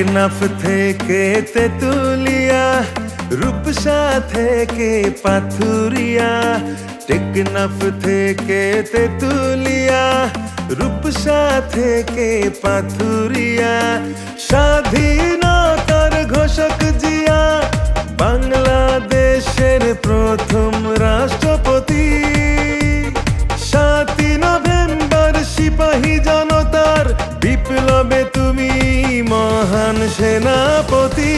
টেকনাফ থেকে তেতুলিয়া রূপসা থেকে পাথুরিয়া টেকনাফ থেকে তেতুলিয়া রূপসা থেকে পাথুরিয়া স্বাধীনতার ঘোষক জিয়া বাংলাদেশের প্রথম সেনাপতি।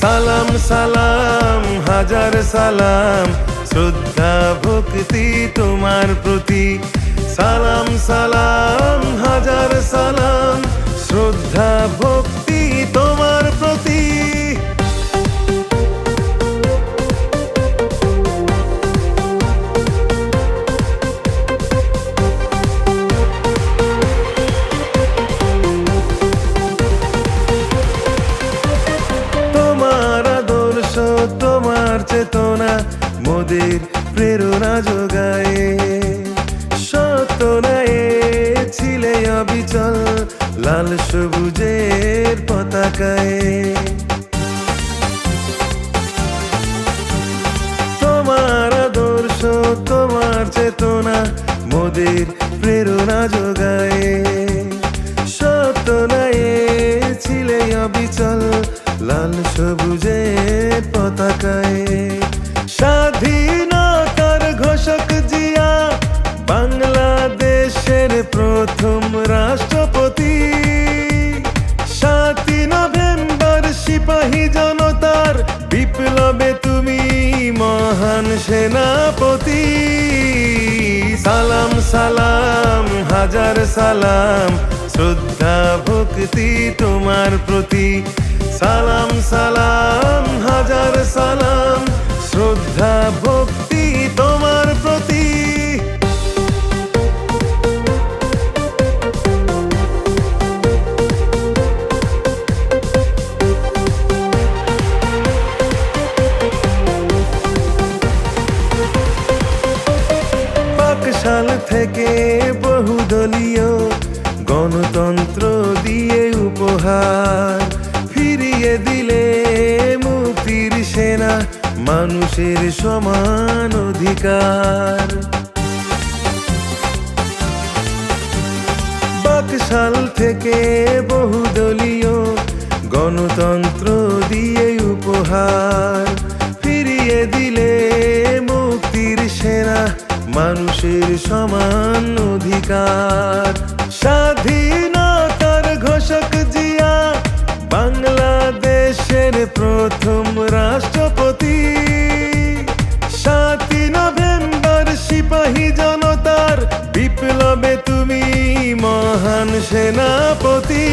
সালাম সালাম হাজার সালাম। শ্রদ্ধা ভক্তি তোমার প্রতি। সালাম সালাম চেতনা মোদের প্রেরণা যোগায়। সতনায় ছিলে অবিচল, লাল সবুজের পতাকায়। তোমার আদর্শ, তোমার চেতনা মোদের প্রেরণা যোগায়। লাল সবুজের পতাকায়। স্বাধীনতার ঘোষক জিয়া, বাংলাদেশের প্রথম রাষ্ট্রপতি। সাতই নভেম্বর সিপাহী জনতার বিপ্লবে তুমি মহান সেনাপতি। সালাম সালাম, হাজার সালাম, শ্রদ্ধা, ভক্তি তোমার প্রতি। সালাম সালাম হাজার সালাম। শ্রদ্ধা ভক্তি তোমার প্রতি। পাকশাল থেকে বহুদলীয় গণতন্ত্র দিয়ে উপহার। মানুষের সমান অধিকার। বাকশাল থেকে বহুদলীয় গণতন্ত্র দিয়ে উপহার। ফিরিয়ে দিলে মুক্তির সেনা মানুষের সমান অধিকার। স্বাধীনতার ঘোষক জিয়া বাংলাদেশের প্রথম মহান সেনাপতি।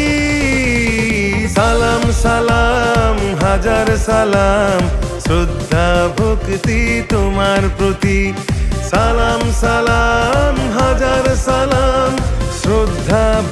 সালাম সালাম, হাজার সালাম। শ্রদ্ধা, ভক্তি তোমার প্রতি। সালাম সালাম, হাজার সালাম। শ্রদ্ধা